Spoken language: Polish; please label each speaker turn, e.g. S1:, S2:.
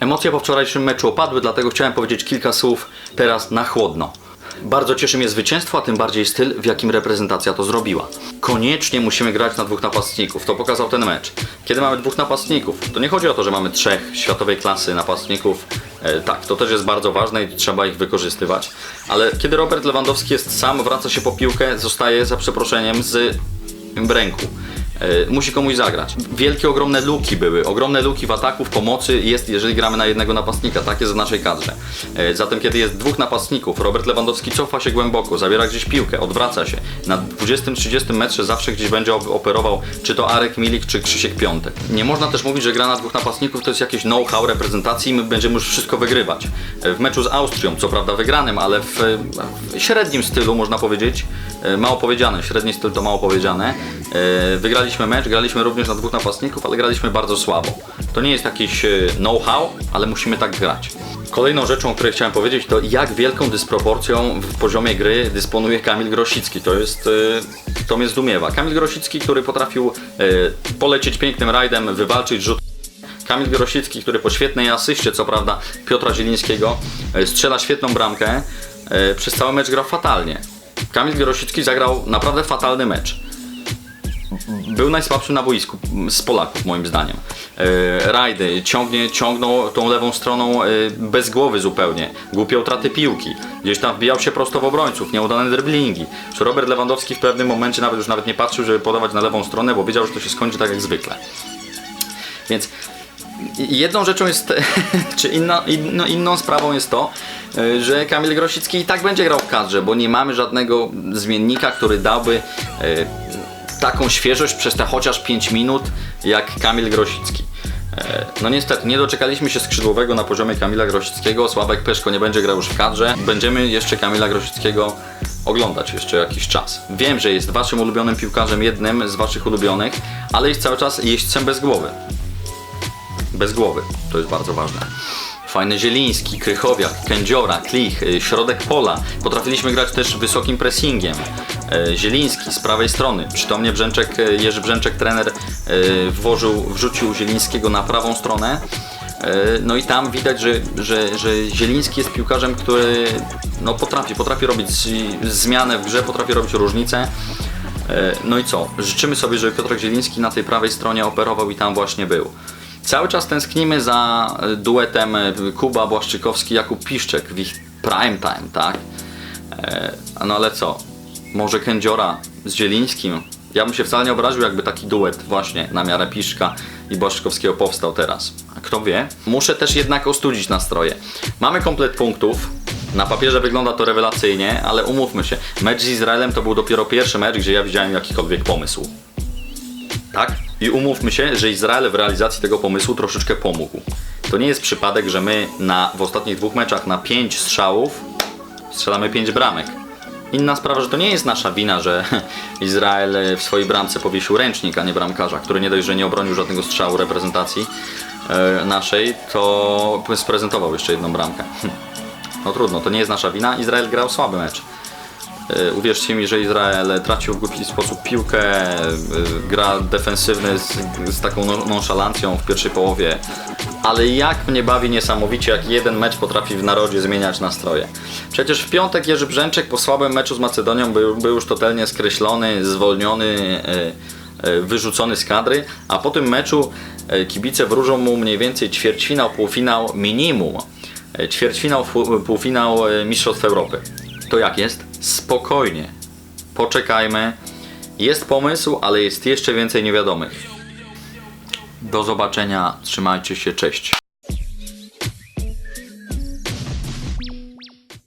S1: Emocje po wczorajszym meczu opadły, dlatego chciałem powiedzieć kilka słów teraz na chłodno. Bardzo cieszy mnie zwycięstwo, a tym bardziej styl, w jakim reprezentacja to zrobiła. Koniecznie musimy grać na dwóch napastników, to pokazał ten mecz. Kiedy mamy dwóch napastników, to nie chodzi o to, że mamy trzech światowej klasy napastników. E, tak, to też jest bardzo ważne i trzeba ich wykorzystywać. Ale kiedy Robert Lewandowski jest sam, wraca się po piłkę, zostaje za przeproszeniem z w ręku. E, Musi komuś zagrać. Wielkie, ogromne luki były. Ogromne luki w ataku, w pomocy jest, jeżeli gramy na jednego napastnika. Tak jest w naszej kadrze. E, Zatem, kiedy jest dwóch napastników, Robert Lewandowski cofa się głęboko, zabiera gdzieś piłkę, odwraca się. Na 20-30 metrze zawsze gdzieś będzie op- operował czy to Arek Milik, czy Krzysiek Piątek. Nie można też mówić, że gra na dwóch napastników to jest jakieś know-how reprezentacji i my będziemy już wszystko wygrywać. E, W meczu z Austrią, co prawda wygranym, ale w, w średnim stylu można powiedzieć, mało powiedziane, średni styl to mało powiedziane. E, Wygraliśmy mecz, graliśmy również na dwóch napastników, ale graliśmy bardzo słabo. To nie jest jakiś e, know-how, ale musimy tak grać. Kolejną rzeczą, o której chciałem powiedzieć, to jak wielką dysproporcją w poziomie gry dysponuje Kamil Grosicki. To jest, e, to mnie zdumiewa. Kamil Grosicki, który potrafił e, polecieć pięknym rajdem, wywalczyć rzut Kamil Grosicki, który po świetnej asyście, co prawda, Piotra Zielińskiego, e, strzela świetną bramkę, e, przez cały mecz grał fatalnie. Kamil Grosicki zagrał naprawdę fatalny mecz. Był najsłabszy na boisku z Polaków, moim zdaniem. E, rajdy, ciągnie, ciągnął tą lewą stroną e, bez głowy zupełnie. Głupie utraty piłki. Gdzieś tam wbijał się prosto w obrońców, nieudane driblingi. Czy Robert Lewandowski w pewnym momencie nawet już nawet nie patrzył, żeby podawać na lewą stronę, bo wiedział, że to się skończy tak jak zwykle. Więc jedną rzeczą jest, czy inna, inno, inną sprawą jest to, y, że Kamil Grosicki i tak będzie grał w kadrze, bo nie mamy żadnego zmiennika, który dałby y, taką świeżość przez te chociaż 5 minut jak Kamil Grosicki. E, No niestety, nie doczekaliśmy się skrzydłowego na poziomie Kamila Grosickiego. Sławek Peszko nie będzie grał już w kadrze. Będziemy jeszcze Kamila Grosickiego oglądać jeszcze jakiś czas. Wiem, że jest waszym ulubionym piłkarzem, jednym z waszych ulubionych, ale jest cały czas jeźdźcem bez głowy bez głowy. To jest bardzo ważne. Fajny Zieliński, Krychowiak, Kędziora, Klich, y, środek pola. Potrafiliśmy grać też wysokim pressingiem. E, Zieliński z prawej strony. Przytomnie Brzęczek, e, Jerzy Brzęczek, trener, e, włożył, wrzucił Zielińskiego na prawą stronę. No i tam widać, że, że, że Zieliński jest piłkarzem, który no, potrafi, potrafi robić zmianę w grze, potrafi robić różnicę. No i co? Życzymy sobie, żeby Piotrek Zieliński na tej prawej stronie operował i tam właśnie był. Cały czas tęsknimy za e, duetem e, Kuba Błaszczykowski, Jakub Piszczek w ich prime time, tak? E, No ale co? Może Kędziora z Zielińskim? Ja bym się wcale nie obraził, jakby taki duet właśnie na miarę Piszka i Błaszczykowskiego powstał teraz. A kto wie? Muszę też jednak ostudzić nastroje. Mamy komplet punktów. Na papierze wygląda to rewelacyjnie, ale umówmy się. Mecz z Izraelem to był dopiero pierwszy mecz, gdzie ja widziałem jakikolwiek pomysł. Tak? I umówmy się, że Izrael w realizacji tego pomysłu troszeczkę pomógł. To nie jest przypadek, że my na, w ostatnich dwóch meczach na 5 strzałów strzelamy 5 bramek. Inna sprawa, że to nie jest nasza wina, że Izrael w swojej bramce powiesił ręcznik, a nie bramkarza, który nie dość, że nie obronił żadnego strzału reprezentacji e, naszej, to sprezentował jeszcze jedną bramkę. No trudno, to nie jest nasza wina. Izrael grał słaby mecz. E, Uwierzcie mi, że Izrael tracił w głupi sposób piłkę, e, gra defensywny z, z taką non- nonszalancją w pierwszej połowie, ale jak mnie bawi niesamowicie, jak jeden mecz potrafi w narodzie zmieniać nastroje. Przecież w piątek Jerzy Brzęczek po słabym meczu z Macedonią był, był już totalnie skreślony, zwolniony, e, wyrzucony z kadry, a po tym meczu kibice wróżą mu mniej więcej ćwierćfinał, półfinał minimum. Ćwierćfinał, półfinał Mistrzostw Europy. To jak jest? Spokojnie. Poczekajmy. Jest pomysł, ale jest jeszcze więcej niewiadomych. Do zobaczenia. Trzymajcie się. Cześć.